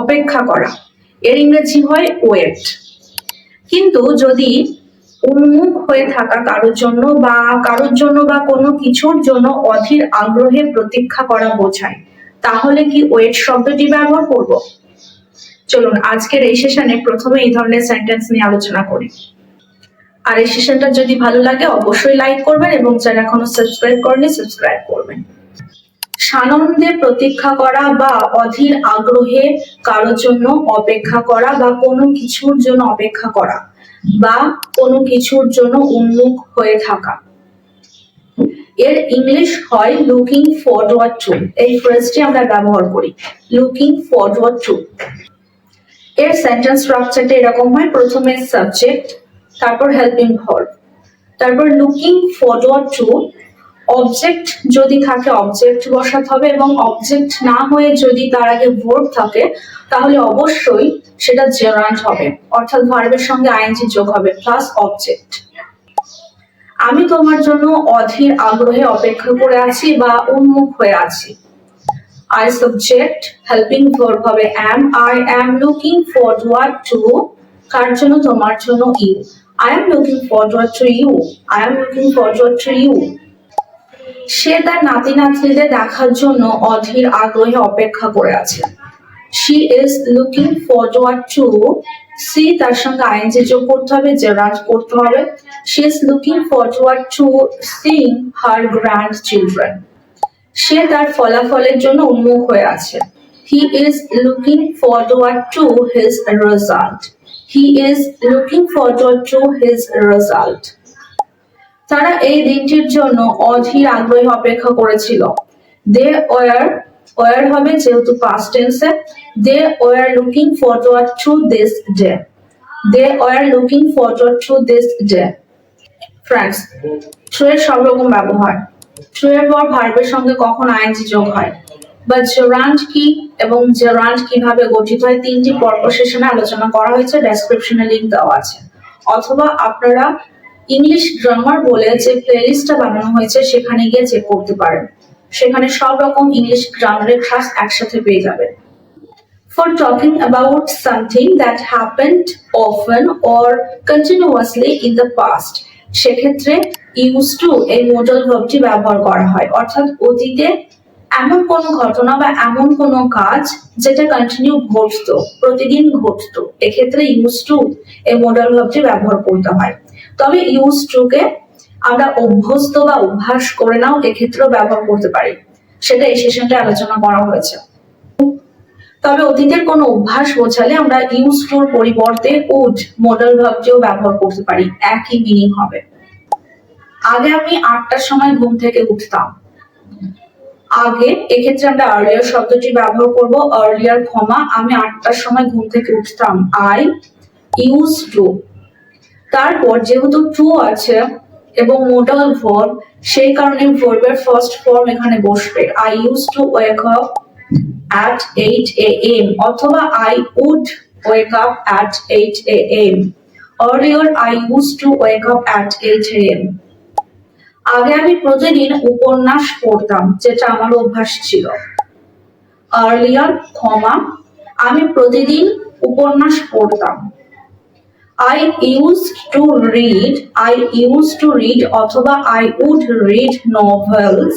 অপেক্ষা করা। এর ইংরেজি হয় ওয়েট। কিন্তু যদি উন্মুখ হয়ে থাকা কারোর জন্য বা কারোর জন্য বা কোনো কিছুর জন্য অধীর আগ্রহে প্রতীক্ষা করা বোঝায়, তাহলে কি ওয়েট শব্দটি ব্যবহার করব? চলুন, আজকের এই সেশনে প্রথমে এই ধরনের সেন্টেন্স নিয়ে আলোচনা করি। আর এই সেশনটা যদি ভালো লাগে, অবশ্যই লাইক করবেন এবং যারা এখনও সাবস্ক্রাইব করেনি সাবস্ক্রাইব করবেন। সানন্দে প্রতীক্ষা করা বা অধীর আগ্রহে কারোর জন্য অপেক্ষা করা বা কোনো কিছুর জন্য অপেক্ষা করা বা কোনো কিছুর জন্য উন্মুখ হয়ে থাকা। এর ইংলিশ হয় লুকিং ফরওয়ার্ড টু এই ফ্রেজটি আমরা ব্যবহার করি লুকিং ফরওয়ার্ড টু এর সেন্টেন্স স্ট্রাকচারটা এরকম হয়, প্রথমে সাবজেক্ট তারপর হেল্পিং ভার্ব তারপর লুকিং ফরওয়ার্ড টু অবজেক্ট যদি থাকে অবজেক্ট বসাতে হবে এবং অবজেক্ট না হয়ে যদি তার আগে ভার্ব থাকে, তাহলে অবশ্যই সেটা জেরান্ট হবে। অর্থাৎ ভার্বের সঙ্গে আইএনজি যোগ হবে প্লাস অবজেক্ট আমি তোমার জন্য অধীর আগ্রহে অপেক্ষা করে আছি বা উন্মুখ হয়ে আছি। আই সাবজেক্ট হেল্পিং ভার্ব হবে am I am looking forward to কার জন্য? তোমার জন্য you I am looking forward to you I am looking forward to you সে তার নাতি নাতনিদের দেখার জন্য অধীর আগ্রহে অপেক্ষা করে আছে। She is looking forward to see তার সঙ্গে আইএনজি যোগ করতে হবে জেরান্ট করতে হবে। She is looking forward to seeing her grandchildren সে তার ফলাফলের জন্য উন্মুখ হয়ে আছে। He is looking forward to his result he is looking forward to his result তারা এই দিনটির জন্য অধীর আগ্রহে অপেক্ষা করেছিল। দে ওয়ার ওয়ার হবে যেহেতু পাস্ট টেন্সে they were looking forward to this day they were looking forward to this day friends এর সব রকম ব্যবহার। ট্রু এর পর ভার্বের সঙ্গে কখন আইএনজি যোগ হয়? বা জেরান্ট কি এবং জেরান্ট কীভাবে গঠিত হয় তিনটি পর্ব সেশনে আলোচনা করা হয়েছে ডেসক্রিপশনে লিংক দেওয়া আছে। অথবা আপনারা ইংলিশ গ্রামার বলে যে প্লেলিস্টটা বানানো হয়েছে, সেখানে গিয়ে চেক করতে পারেন। সেখানে সব রকম ইংলিশ গ্রামারের ক্লাস একসাথে পেয়ে যাবেন। For talking about something that happened often or continuously in the past, সেক্ষেত্রে ইউজ টু এই মোডাল ভার্বটি ব্যবহার করা হয়। অর্থাৎ অতীতে এমন কোনো ঘটনা বা এমন কোনো কাজ যেটা কন্টিনিউ ঘটতো, প্রতিদিন ঘটতো, এক্ষেত্রে ইউজ টু এই মোডাল ভার্বটি ব্যবহার করতে হয়। তবে ইউজ টু কে আমরা অভ্যস্ত বা অভ্যাস করে নাও এক্ষেত্রেও ব্যবহার করতে পারি। সেটা এই সেশনটা আলোচনা করা হয়েছে। তবে অতীতের কোনো অভ্যাস বোঝালে আমরা ইউজ টুর পরিবর্তে উড মডেল ভাবটিও ব্যবহার করতে পারি। একই মিনিং হবে। আগে আমি আটটার সময় ঘুম থেকে উঠতাম। আগে এক্ষেত্রে আমরা আর্লিয়ার শব্দটি ব্যবহার করব আর্লিয়ার ক্ষমা আমি আটটার সময় ঘুম থেকে উঠতাম। আই ইউজ টু তারপর যেহেতু টু আছে এবং মোডাল ভার্ব সেই কারণে ভার্বের ফার্স্ট ফর্ম এখানে বসবে I use to wake up at 8 a.m. অথবা I would wake up at 8 a.m. Earlier, I used to wake up at 8 a.m. আগে আমি প্রতিদিন উপন্যাস পড়তাম, যেটা আমার অভ্যাস ছিল আর্লিয়ার ক্ষমা আমি প্রতিদিন উপন্যাস পড়তাম I used to read I used to read অথবা I would read novels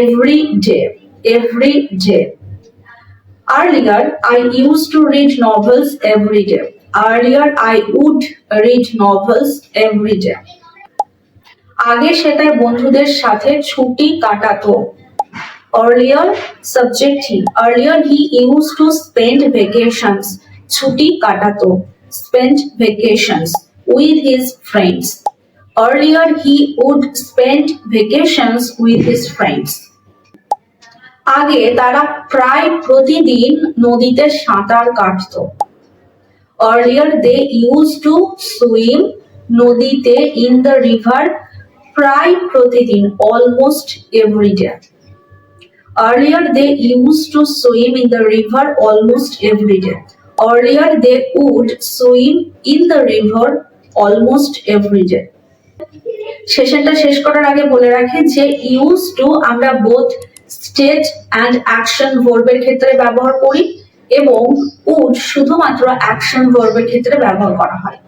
every day every day Earlier, I used to read novels every day. Earlier, I would read novels every day. আগে সে তার বন্ধুদের সাথে ছুটি কাটাতো earlier subject he earlier he used to spend vacations ছুটি কাটাতো spend vacations with his friends earlier he would spend vacations with his friends আগে তারা প্রায় প্রতিদিন নদীতে সাঁতার কাটতো earlier they used to swim নদীতে in the river প্রায় প্রতিদিন almost every day earlier they used to swim in the river almost every day earlier they would swim in the river almost every day. সেশনটা শেষ করার আগে বলে রাখি যে use to আমরা বোথ স্টেট অ্যান্ড অ্যাকশন ভার্বের ক্ষেত্রে ব্যবহার করি এবং উড শুধুমাত্র অ্যাকশন ভার্বের ক্ষেত্রে ব্যবহার করা হয়।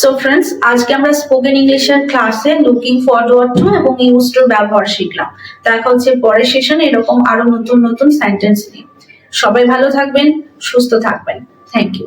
সো ফ্রেন্ডস আজকে আমরা স্পোকেন ইংলিশের ক্লাসে লুকিং ফরওয়ার্ড টু এবং ইউজ টু ব্যবহার শিখলাম। দেখা হচ্ছে পরের সেশনে এরকম আরও নতুন নতুন সেন্টেন্স নিয়ে। সবাই ভালো থাকবেন। সুস্থ থাকবেন। Thank you